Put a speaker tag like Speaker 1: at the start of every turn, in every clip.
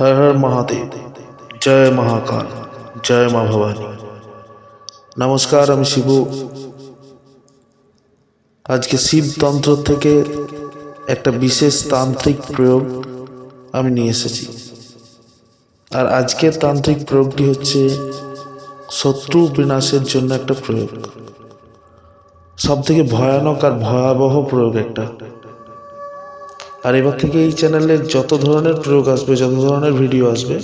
Speaker 1: হর হর মহাদেব, জয় মহাকাল, জয় মা ভবানী। নমস্কার, আমি শিবু। আজকে শিবতন্ত্র থেকে একটা বিশেষ তান্ত্রিক প্রয়োগ আমি নিয়ে এসেছি। আর আজকের তান্ত্রিক প্রয়োগটি হচ্ছে শত্রু বিনাশের জন্য একটা প্রয়োগ। সব থেকে ভয়ানক আর ভয়াবহ প্রয়োগ একটা। আর এবার থেকে এই চ্যানেলের যত ধরনের প্রয়োগ আসবে, যত ধরনের ভিডিও আসবে,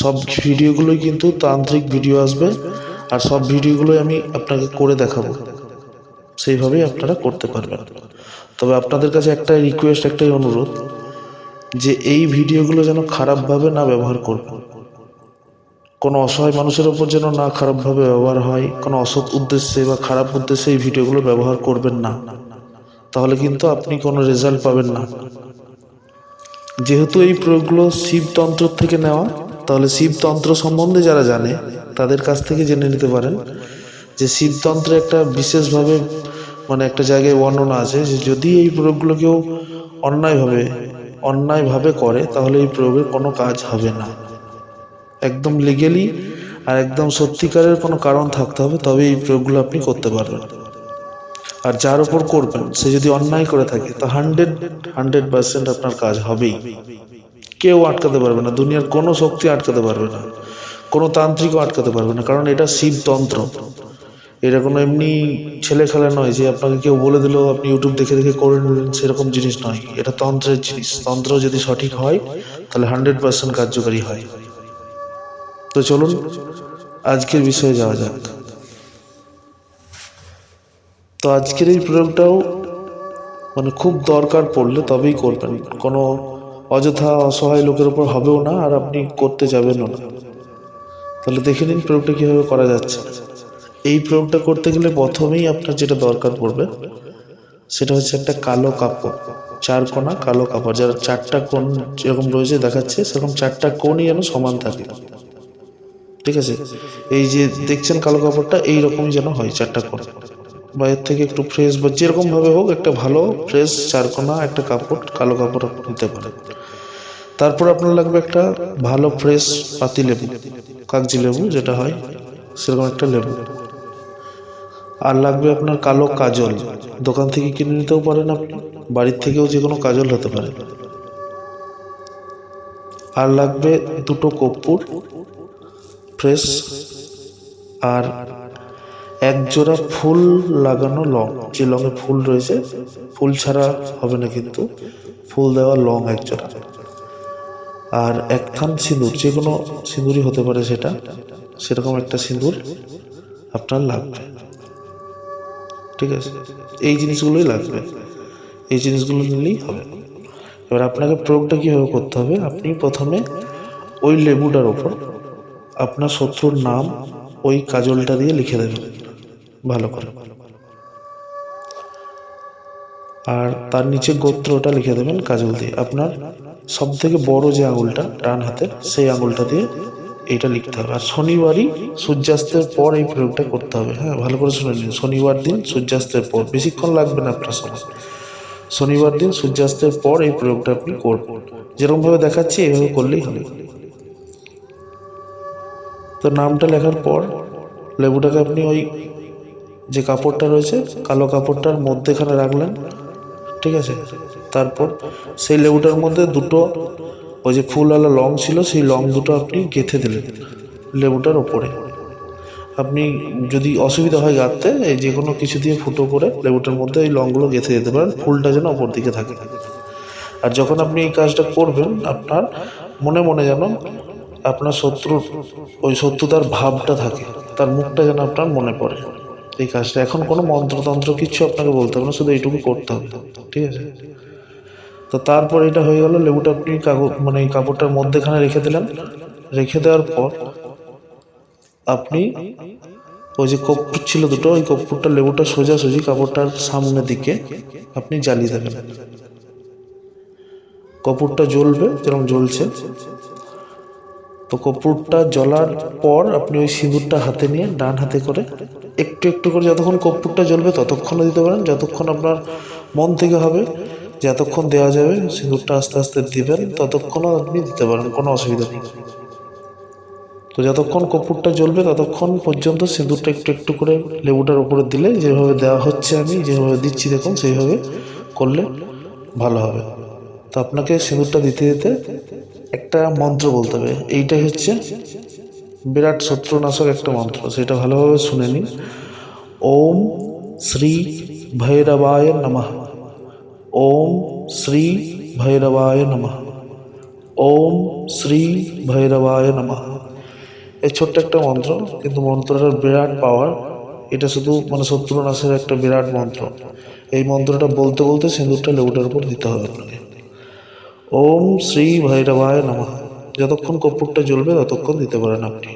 Speaker 1: সব ভিডিওগুলোই কিন্তু তান্ত্রিক ভিডিও আসবে আর সব ভিডিওগুলোই আমি আপনাকে করে দেখাবো। সেইভাবেই আপনারা করতে পারবেন। তবে আপনাদের কাছে একটাই রিকোয়েস্ট একটাই অনুরোধ যে এই ভিডিওগুলো যেন খারাপভাবে না ব্যবহার করবেন কোনো অসহায় মানুষের ওপর যেন না খারাপভাবে ব্যবহার হয়, কোনো অসৎ উদ্দেশ্যে বা খারাপ উদ্দেশ্যে এই ভিডিওগুলো ব্যবহার করবেন না। তাহলে কিন্তু আপনি কোনো রেজাল্ট পাবেন না। যেহেতু এই প্রয়োগগুলো শিবতন্ত্র থেকে নেওয়া, তাহলে শিবতন্ত্র সম্বন্ধে যারা জানে, তাদের কাছ থেকে জেনে নিতে পারেন যে শিবতন্ত্রে একটা বিশেষভাবে মানে একটা জায়গায় বর্ণনা আছে যে যদি এই প্রয়োগগুলো কেউ অন্যায়ভাবে অন্যায়ভাবে করে, তাহলে এই প্রয়োগের কোনো কাজ হবে না। একদম লিগেলি আর একদম সত্যিকারের কোনো কারণ থাকতে হবে তবে এই প্রয়োগগুলো আপনি করতে পারবেন। আর যার উপর করবেন, সে যদি অন্যায় করে থাকে, তা হান্ড্রেড হান্ড্রেড পার্সেন্ট আপনার কাজ হবেই। কেউ আটকাতে পারবে না, দুনিয়ার কোনো শক্তি আটকাতে পারবে না, কোনো তান্ত্রিকও আটকাতে পারবে না, কারণ এটা শিবতন্ত্র। এটা কোনো এমনি ছেলে খেলা নয় যে আপনাকে কেউ বলে দিল, আপনি ইউটিউব দেখে দেখে করে নিলেন, সেরকম জিনিস নয়। এটা তন্ত্রের জিনিস। তন্ত্র যদি সঠিক হয়, তাহলে হান্ড্রেড পার্সেন্ট কার্যকারী হয়। তো চলুন, আজকের বিষয়ে যাওয়া যাক। তো আজকের এই প্রয়োগটাও মানে খুব দরকার পড়লে তবেই করবেন। কোনো অযথা অসহায় লোকের উপর হবেও না, আর আপনি করতে যাবেনও না। তাহলে দেখে নিন প্রয়োগটা কীভাবে করা যাচ্ছে। এই প্রয়োগটা করতে গেলে প্রথমেই আপনার যেটা দরকার পড়বে, সেটা হচ্ছে একটা কালো কাপড়। চার কোনা কালো কাপড়। যারা চারটা কোণ যেরকম রয়েছে দেখাচ্ছে, সেরকম চারটা কোণই যেন সমান থাকে। ঠিক আছে? এই যে দেখছেন কালো কাপড়টা এই রকমই যেন হয় চারটা কোণ। বা এর থেকে একটু ফ্রেশ বা যেরকম ভাবে হোক একটা ভালো ফ্রেশ চারকোনা, একটা কাপড়, কালো কাপড় নিতে পারেন। তারপর আপনার লাগবে একটা ভালো ফ্রেশ পাতি লেবু, কাগজি লেবু যেটা হয়, সেরকম একটা লেবু। আর লাগবে আপনার কালো কাজল, দোকান থেকে কিনে নিতেও পারেন আপনি, বাড়ির থেকেও যে কোনো কাজল হতে পারে। আর লাগবে দুটো কর্পূর ফ্রেশ আর এক জোড়া ফুল লাগানো লং, যে লঙে ফুল রয়েছে, ফুল ছাড়া হবে না কিন্তু, ফুল দেওয়া লং এক জোড়া। আর এক থান সিঁদুর, যে কোনো সিঁদুরই হতে পারে সেটা, সেরকম একটা সিঁদুর আপনার লাগবে। ঠিক আছে? এই জিনিসগুলোই লাগবে। এই জিনিসগুলো নিলেই হবে। এবার আপনাকে প্রয়োগটা কীভাবে করতে হবে? আপনি প্রথমে ওই লেবুটার ওপর আপনার শত্রুর নাম ওই কাজলটা দিয়ে লিখে দেবেন। ভালো করে। আর তার নিচে গোত্রটা লিখে দেবেন কাজল দিয়ে আপনার সব থেকে বড় যে আঙুলটা, ডান হাতের, সেই আঙুলটা দিয়ে এইটা লিখতে হবে। আর শনিবারই সূর্যাস্তের পর এই প্রয়োগটা করতে হবে। হ্যাঁ ভালো করে শুনে নিন। শনিবার দিন সূর্যাস্তের পর বেশিক্ষণ লাগবে না আপনার সময়। শনিবার দিন সূর্যাস্তের পর এই প্রয়োগটা আপনি করবেন। যেরকমভাবে দেখাচ্ছি এইভাবে করলেই হবে। তো নামটা লেখার পর লেবুটাকে আপনি ওই যে কাপড়টা রয়েছে, কালো কাপড়টার মধ্যেখানে রাখলেন, ঠিক আছে? তারপর সেই লেবুটার মধ্যে দুটো ওই যে ফুলওয়ালা লং ছিল, সেই লং দুটো আপনি গেঁথে দিলেন লেবুটার ওপরে। আপনি যদি অসুবিধা হয় গাঁথতে, এই যে কোনো কিছু দিয়ে ফুটো করে লেবুটার মধ্যে এই লংগুলো গেঁথে দিতে পারেন, ফুলটা যেন ওপর দিকে থাকে। আর যখন আপনি এই কাজটা করবেন, আপনার মনে মনে যেন আপনার শত্রুর, ওই শত্রুতার ভাবটা থাকে, তার মুখটা যেন আপনার মনে পড়ে। এই কাজটা। এখন কোনো মন্ত্রতন্ত্র কিছু আপনাকে বলতে হবে না, শুধু এইটুকু করতে হবে, ঠিক আছে? তো তারপর এটা হয়ে গেল, লেবুটা আপনি কাগজ মানে কাপড়টার মধ্যেখানে রেখে দিলেন। রেখে দেওয়ার পর আপনি ওই যে কর্পূর ছিল দুটো, ওই কর্পূরটা লেবুটা সোজাসুজি কাপড়টার সামনের দিকে আপনি জ্বালিয়ে দেবেন। কর্পূরটা জ্বলবে, যেরকম জ্বলছে। তো কর্পূরটা জ্বলার পর আপনি ওই সিঁদুরটা হাতে নিয়ে ডান হাতে করে একটু একটু করে যতক্ষণ কর্পূরটা জ্বলবে ততক্ষণও দিতে পারেন, যতক্ষণ আপনার মন থেকে হবে যতক্ষণ দেওয়া যাবে, সিঁদুরটা আস্তে আস্তে দিবেন, ততক্ষণও আপনি দিতে পারেন, কোনো অসুবিধা নেই। তো যতক্ষণ কর্পূরটা জ্বলবে ততক্ষণ পর্যন্ত সিঁদুরটা একটু একটু করে লেবুটার উপরে দিলে যেভাবে দেওয়া হচ্ছে আমি, যেভাবে দিচ্ছি দেখুন, সেইভাবে করলে ভালো হবে। তো আপনাকে সিঁদুরটা দিতে দিতে একটা মন্ত্র বলতে হবে। এইটাই হচ্ছে বিরাট শত্রুনাশক একটা মন্ত্র। সেটা ভালোভাবে শুনে নিন। ওম শ্রী ভৈরবায় নমঃ। ওম শ্রী ভৈরবায় নমঃ। ওম শ্রী ভৈরবায় নমঃ। এই ছোট্ট একটা মন্ত্র, কিন্তু মন্ত্রটার বিরাট পাওয়ার এটা শুধু মানে শত্রুনাশের একটা বিরাট মন্ত্র। এই মন্ত্রটা বলতে বলতে সিঁদুরটা লেবুটার উপর দিতে হবে আপনাকে। ওম শ্রী ভৈরবায় নমঃ। যতক্ষণ কর্পূরটা জ্বলবে, ততক্ষণ দিতে পারেন আপনি।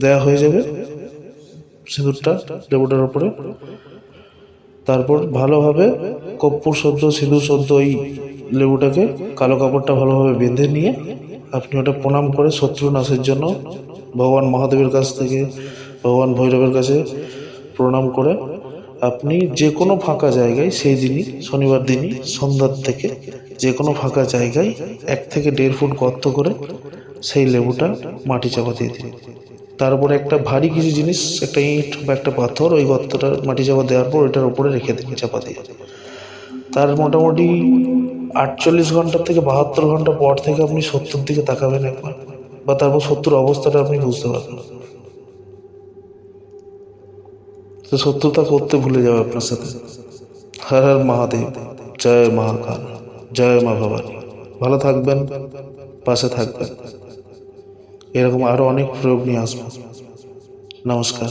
Speaker 1: দেয়া হয়ে যাবে সিঁদুরটা লেবুটার উপরে। তারপর ভালোভাবে কর্পূর সদ্য, সিঁদুর সদ্য ওই লেবুটাকে কালো কাপড়টা ভালোভাবে বেঁধে নিয়ে আপনি ওটা প্রণাম করে শত্রু নাশের জন্য ভগবান মহাদেবের কাছ থেকে, ভগবান ভৈরবের কাছে প্রণাম করে আপনি যে কোনো ফাঁকা জায়গায় সেই দিনই, শনিবার দিনই, সন্ধ্যার থেকে যে কোনো ফাঁকা জায়গায় এক থেকে দেড় ফুট গর্ত করে সেই লেবুটা মাটি চাপা দিয়ে দিন তারপরে একটা ভারী কিছু জিনিস, একটা ইট বা একটা পাথর, ওই গর্তটা মাটি চাপা দেওয়ার পর ওইটার উপরে রেখে দিন চাপা দিয়ে। তার মোটামুটি আটচল্লিশ ঘণ্টা থেকে বাহাত্তর ঘণ্টা পর থেকে আপনি সত্তর দিকে তাকাবেন একবার, বা তারপর সত্তর অবস্থাটা আপনি বুঝতে পারবেন। তো সত্যতা করতে ভুলে যাবে আপনার সাথে। হর হর মহাদেব, জয় মহাকাল। জয় মা ভবানী। ভালো থাকবেন পাশে থাকবেন। এরকম আরও অনেক প্রয়োগ নিয়ে আসব। নমস্কার।